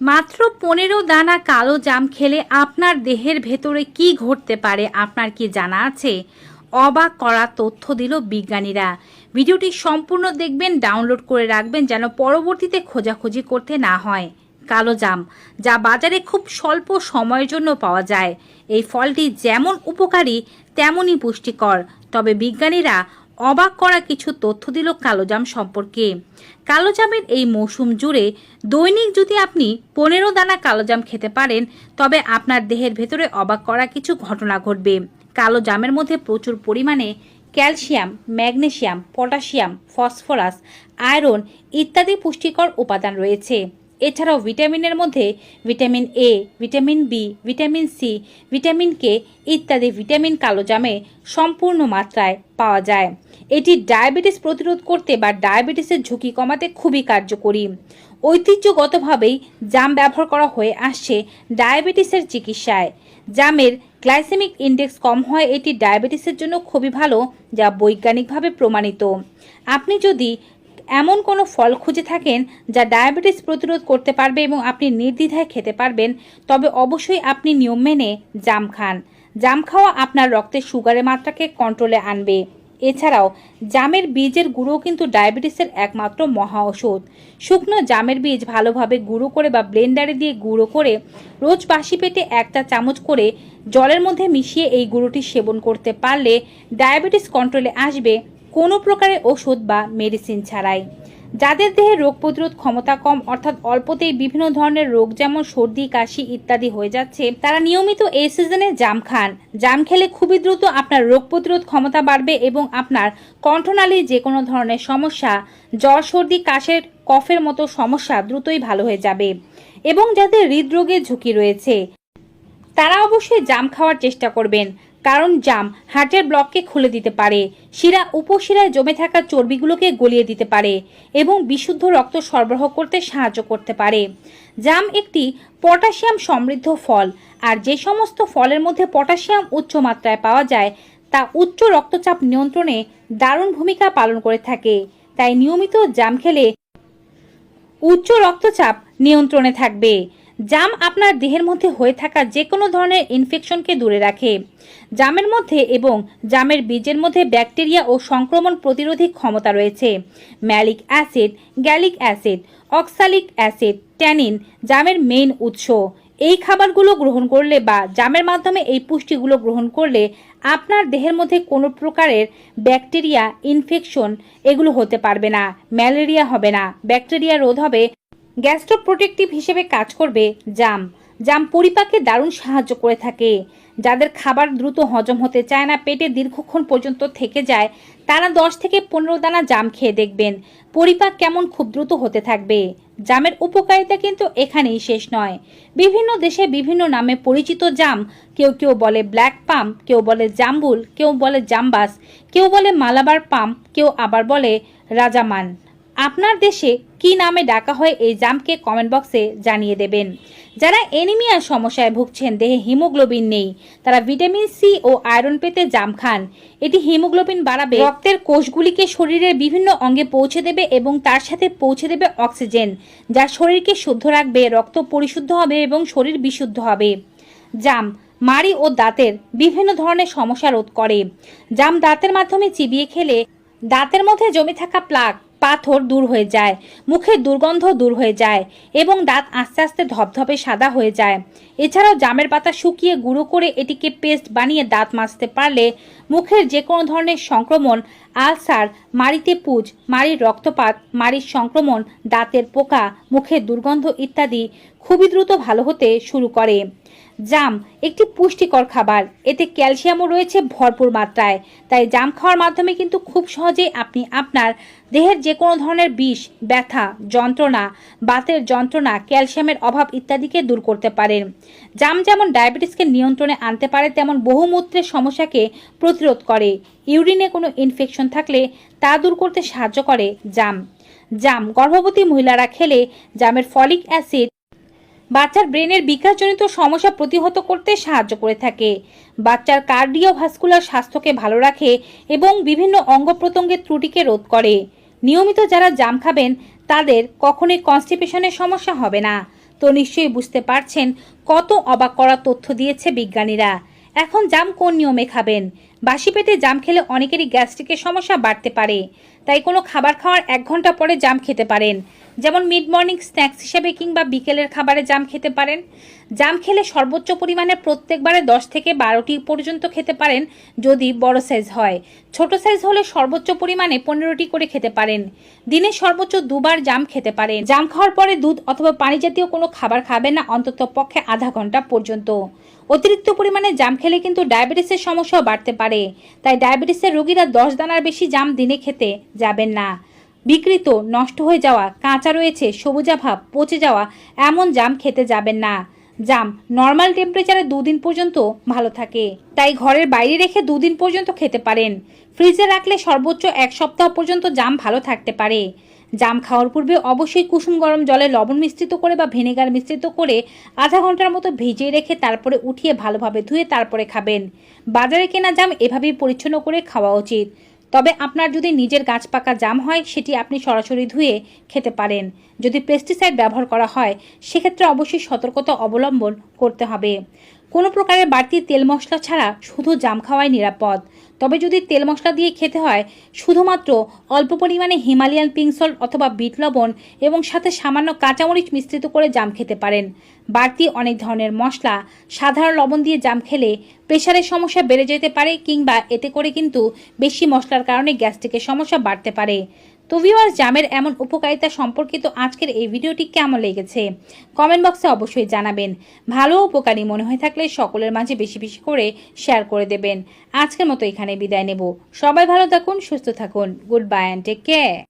মাত্র পনেরো দানা কালো জাম খেলে আপনার দেহের ভেতরে কি ঘটতে পারে আপনার কি জানা আছে? অবাক করা তথ্য দিল বিজ্ঞানীরা। ভিডিওটি সম্পূর্ণ দেখবেন, ডাউনলোড করে রাখবেন যেন পরবর্তীতে খোঁজাখুঁজি করতে না হয়। কালো জাম, যা বাজারে খুব স্বল্প সময়ের জন্য পাওয়া যায়। এই ফলটি যেমন উপকারী, তেমনই পুষ্টিকর। তবে বিজ্ঞানীরা অবাক করা কিছু তথ্য দিল কালোজাম সম্পর্কে। কালোজামের এই মৌসুম জুড়ে দৈনিক যদি আপনি পনেরো দানা কালোজাম খেতে পারেন, তবে আপনার দেহের ভেতরে অবাক করা কিছু ঘটনা ঘটবে। কালো জামের মধ্যে প্রচুর পরিমাণে calcium magnesium potassium phosphorus, iron ইত্যাদি পুষ্টিকর উপাদান রয়েছে। এছাড়াও ভিটামিনের মধ্যে vitamin A vitamin B vitamin C vitamin K ইত্যাদি ভিটামিন কালো জামে সম্পূর্ণ মাত্রায় পাওয়া যায়। এটি ডায়াবেটিস প্রতিরোধ করতে বা ডায়াবেটিসের ঝুঁকি কমাতে খুবই কার্যকরী। ঐতিহ্যগতভাবেই জাম ব্যবহার করা হয়ে আসছে ডায়াবেটিসের চিকিৎসায়। জামের গ্লাইসেমিক ইন্ডেক্স কম হয়, এটি ডায়াবেটিসের জন্য খুবই ভালো, যা বৈজ্ঞানিকভাবে প্রমাণিত। আপনি যদি এমন কোনো ফল খুঁজে থাকেন যা ডায়াবেটিস প্রতিরোধ করতে পারবে এবং আপনি নির্দ্বিধায় খেতে পারবেন, তবে অবশ্যই আপনি নিয়ম মেনে জাম খান। জাম খাওয়া আপনার রক্তে সুগারের মাত্রাকে কন্ট্রোলে আনবে। এছাড়াও, জামের বীজের গুঁড়ো কিন্তু ডায়াবেটিসের একমাত্র মহা ওষুধ। শুকনো জামের বীজ ভালোভাবে গুঁড়ো করে বা ব্লেন্ডারে দিয়ে গুঁড়ো করে রোজ বাসি পেটে একটা চামচ করে জলের মধ্যে মিশিয়ে এই গুঁড়োটি সেবন করতে পারলে ডায়াবেটিস কন্ট্রোলে আসবে। কোনো প্রকারের ওষুধ বা মেডিসিন ছাড়াই। যাদের দেহে রোগ প্রতিরোধ ক্ষমতা কম, অর্থাৎ অল্পতেই বিভিন্ন ধরনের রোগ যেমন সর্দি, কাশি ইত্যাদি হয়ে যাচ্ছে, তারা নিয়মিত এই সিজনে জাম খান। জাম খেলে খুবই দ্রুত আপনার রোগ প্রতিরোধ ক্ষমতা বাড়বে এবং আপনার কণ্ঠনালীর যে কোনো ধরনের সমস্যা, জ্বর, সর্দি, কাশের, কফের মতো সমস্যা দ্রুতই ভালো হয়ে যাবে এবং যাদের হৃদরোগের ঝুঁকি রয়েছে, তারা অবশ্যই জাম খাওয়ার চেষ্টা করবেন। কারণ জাম হার্টের ব্লককে খুলে দিতে পারে। শিরা উপশিরায় জমে থাকা চর্বিগুলোকে গলিয়ে দিতে পারে এবং বিশুদ্ধ রক্ত সরবরাহ করতে সাহায্য করতে পারে। জাম একটি পটাশিয়াম সমৃদ্ধ ফল, আর যে সমস্ত ফলের মধ্যে পটাশিয়াম উচ্চ মাত্রায় পাওয়া যায়, তা উচ্চ রক্তচাপ নিয়ন্ত্রণে দারুণ ভূমিকা পালন করে থাকে। তাই নিয়মিত জাম খেলে উচ্চ রক্তচাপ নিয়ন্ত্রণে থাকবে। জাম আপনার দেহের মধ্যে হয়ে থাকা যে কোনো ধরনের ইনফেকশনকে দূরে রাখে। জামের মধ্যে এবং জামের বীজের মধ্যে ব্যাকটেরিয়া ও সংক্রমণ প্রতিরোধী ক্ষমতা রয়েছে। Malic acid, gallic acid, oxalic acid, tannin জামের মেইন উৎস। এই খাবারগুলো গ্রহণ করলে বা জামের মাধ্যমে এই পুষ্টিগুলো গ্রহণ করলে আপনার দেহের মধ্যে কোনো প্রকারের ব্যাকটেরিয়া ইনফেকশন এগুলো হতে পারবে না। ম্যালেরিয়া হবে না। ব্যাকটেরিয়া রোধ হবে গ্যাস্ট্রোপ্রোটেক্টিভ হিসেবে কাজ করবে জাম। জাম পরিপাকে দারুণ সাহায্য করে থাকে। যাদের খাবার দ্রুত হজম হতে চায় না, পেটে দীর্ঘক্ষণ পর্যন্ত থেকে যায়, তারা দশ থেকে পনেরো দানা জাম খেয়ে দেখবেন। পরিপাক কেমন খুব দ্রুত হতে থাকবে। জামের উপকারিতা কিন্তু এখানেই শেষ নয়। বিভিন্ন দেশে বিভিন্ন নামে পরিচিত জাম, কেউ কেউ বলে ব্ল্যাক পাম, কেউ বলে জাম্বুল, কেউ বলে জাম্বাস, কেউ বলে মালাবার পাম, কেউ আবার বলে রাজামান। আপনার দেশে কি নামে ডাকা হয় এই জামকে কমেন্ট বক্সে জানিয়ে দেবেন। যারা এনিমিয়ার সমস্যায় ভুগছেন, দেহে হিমোগ্লোবিন নেই, তারা ভিটামিন সি ও আয়রন পেতে জাম খান। এটি হিমোগ্লোবিন বাড়াবে, রক্তের কোষগুলিকে শরীরের বিভিন্ন অঙ্গে পৌঁছে দেবে এবং তার সাথে পৌঁছে দেবে অক্সিজেন, যা শরীরকে শুদ্ধ রাখবে, রক্ত পরিশুদ্ধ হবে এবং শরীর বিশুদ্ধ হবে। জাম, মাড়ি ও দাঁতের বিভিন্ন ধরনের সমস্যা রোধ করে। জাম দাঁতের মাধ্যমে চিবিয়ে খেলে দাঁতের মধ্যে জমে থাকা প্লাক পাথর দূর হয়ে যায় মুখের দুর্গন্ধ দূর হয়ে যায় এবং দাঁত আস্তে আস্তে ধপধপে সাদা হয়ে যায়। এছাড়াও জামের পাতা শুকিয়ে গুঁড়ো করে এটিকে পেস্ট বানিয়ে দাঁত মাজতে পারলে মুখের যে কোনো ধরনের সংক্রমণ, আলসার, মাড়িতে পুজ, মাড়ির রক্তপাত, মাড়ির সংক্রমণ, দাঁতের পোকা, মুখের দুর্গন্ধ ইত্যাদি খুবই দ্রুত ভালো হতে শুরু করে। জাম, একটি পুষ্টিকর খাবার। এতে ক্যালসিয়ামও রয়েছে ভরপুর মাত্রায়। তাই জাম খাওয়ার মাধ্যমে কিন্তু খুব সহজেই আপনি আপনার দেহের যে কোনো ধরনের বিষ, ব্যথা, যন্ত্রণা, বাতের যন্ত্রণা, ক্যালসিয়ামের অভাব ইত্যাদিকে দূর করতে পারেন। জাম যেমন ডায়াবেটিসকে নিয়ন্ত্রণে আনতে পারে, তেমন বহুমূত্রের সমস্যাকে প্রতিরোধ করে। ইউরিনে কোনো ইনফেকশন থাকলে তা দূর করতে সাহায্য করে জাম। জাম গর্ভবতী মহিলারা খেলে জামের ফলিক অ্যাসিড বাচ্চার ব্রেনের বিকাশজনিত সমস্যা প্রতিহত করতে সাহায্য করে থাকে। বাচ্চার কার্ডিওভাস্কুলার স্বাস্থ্যকে ভালো রাখে এবং বিভিন্ন অঙ্গ প্রত্যঙ্গের ত্রুটিকে রোধ করে। নিয়মিত যারা জাম খাবেন, তাদের কখনোই কনস্টিপেশনের সমস্যা হবে না। তো নিশ্চয়ই বুঝতে পারছেন কত অবাক করা তথ্য দিয়েছে বিজ্ঞানীরা। এখন জাম কোন নিয়মে খাবেন? বাসি পেটে জাম খেলে অনেকেরই গ্যাস্ট্রিকের সমস্যা বাড়তে পারে। তাই কোনো খাবার খাওয়ার এক ঘণ্টা পরে জাম খেতে পারেন। যেমন মিড মর্নিং স্ন্যাক্স হিসেবে কিংবা বিকেলের খাবারে জাম খেতে পারেন। জাম খেলে সর্বোচ্চ পরিমাণে প্রত্যেকবারে দশ থেকে বারোটি পর্যন্ত খেতে পারেন যদি বড় সাইজ হয়। ছোট সাইজ হলে সর্বোচ্চ পরিমাণে পনেরোটি করে খেতে পারেন। দিনে সর্বোচ্চ দুবার জাম খেতে পারেন। জাম খাওয়ার পরে দুধ অথবা পানি জাতীয় কোনো খাবার খাবেন না, অন্তত পক্ষে আধা ঘণ্টা পর্যন্ত। অতিরিক্ত পরিমাণে জাম খেলে কিন্তু ডায়াবেটিসের সমস্যাও বাড়তে পারে। তাই ডায়াবেটিসের রোগীরা দশ দানার বেশি জাম দিনে খেতে যাবেন না। বিকৃত, নষ্ট হয়ে যাওয়া, কাঁচা রয়েছে সবুজাভাব পচে যাওয়া, এমন জাম খেতে যাবেন না। জাম নর্মাল টেম্পারেচারে দুদিন পর্যন্ত ভালো থাকে। তাই ঘরের বাইরে রেখে দুদিন পর্যন্ত খেতে পারেন। ফ্রিজে রাখলে সর্বোচ্চ এক সপ্তাহ পর্যন্ত জাম ভালো থাকতে পারে। জাম খাওয়ার পূর্বে অবশ্যই কুসুম গরম জলে লবণ মিশ্রিত করে বা ভিনেগার মিশ্রিত করে আধা ঘণ্টার মতো ভিজিয়ে রেখে তারপরে উঠিয়ে ভালোভাবে ধুয়ে তারপরে খাবেন। বাজারে কেনা জাম এভাবেই পরিচ্ছন্ন করে খাওয়া উচিত। তবে আপনার যদি নিজের গাছ পাকা জাম হয়, সেটি আপনি সরাসরি ধুয়ে খেতে পারেন। যদি পেস্টিসাইড ব্যবহার করা হয়, সেক্ষেত্রে অবশ্যই সতর্কতা অবলম্বন করতে হবে। কোনো প্রকারের বাড়তি তেল মশলা ছাড়া শুধু জাম খাওয়াই নিরাপদ। তবে যদি তেল মশলা দিয়ে খেতে হয়, শুধুমাত্র অল্প পরিমাণে হিমালয়ান পিঙ্ক সল্ট অথবা বিট লবণ এবং সাথে সামান্য কাঁচামরিচ মিশ্রিত করে জাম খেতে পারেন। বাড়তি অনেক ধরনের মশলা, সাধারণ লবণ দিয়ে জাম খেলে প্রেশারের সমস্যা বেড়ে যেতে পারে কিংবা এতে করে কিন্তু বেশি মশলার কারণে গ্যাস্ট্রিকের সমস্যা বাড়তে পারে। তো ভিউয়ার্স জামের এমন উপকারিতা সম্পর্কিত আজকের এই ভিডিওটি কেমন লেগেছে? কমেন্ট বক্সে অবশ্যই জানাবেন। ভালো উপকারী মনে হয়ে থাকলে সকলের মাঝে বেশি বেশি করে শেয়ার করে দেবেন। আজকের মতো এখানে বিদায় নেব। সবাই ভালো থাকুন, সুস্থ থাকুন। Good bye and take care